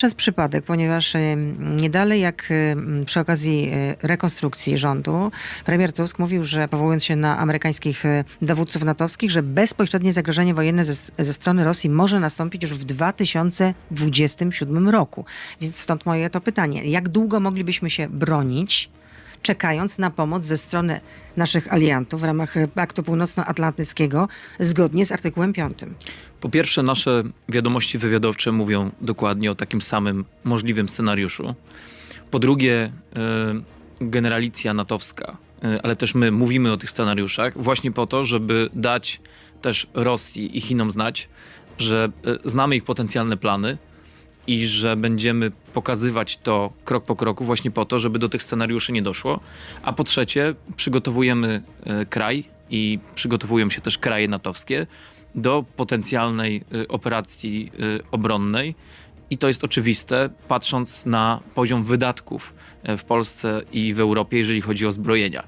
Przez przypadek, ponieważ nie dalej jak przy okazji e, rekonstrukcji rządu, premier Tusk mówił, że powołując się na amerykańskich e, dowódców natowskich, że bezpośrednie zagrożenie wojenne ze, ze strony Rosji może nastąpić już w 2027 roku. Więc stąd moje to pytanie. Jak długo moglibyśmy się bronić, czekając na pomoc ze strony naszych aliantów w ramach e, Paktu Północnoatlantyckiego zgodnie z artykułem 5? Po pierwsze, nasze wiadomości wywiadowcze mówią dokładnie o takim samym możliwym scenariuszu. Po drugie, y, generalicja natowska, y, ale też my mówimy o tych scenariuszach właśnie po to, żeby dać też Rosji i Chinom znać, że y, znamy ich potencjalne plany i że będziemy pokazywać to krok po kroku właśnie po to, żeby do tych scenariuszy nie doszło. A po trzecie, przygotowujemy y, kraj i przygotowują się też kraje natowskie do potencjalnej y, operacji y, obronnej. I to jest oczywiste, patrząc na poziom wydatków w Polsce i w Europie, jeżeli chodzi o zbrojenia.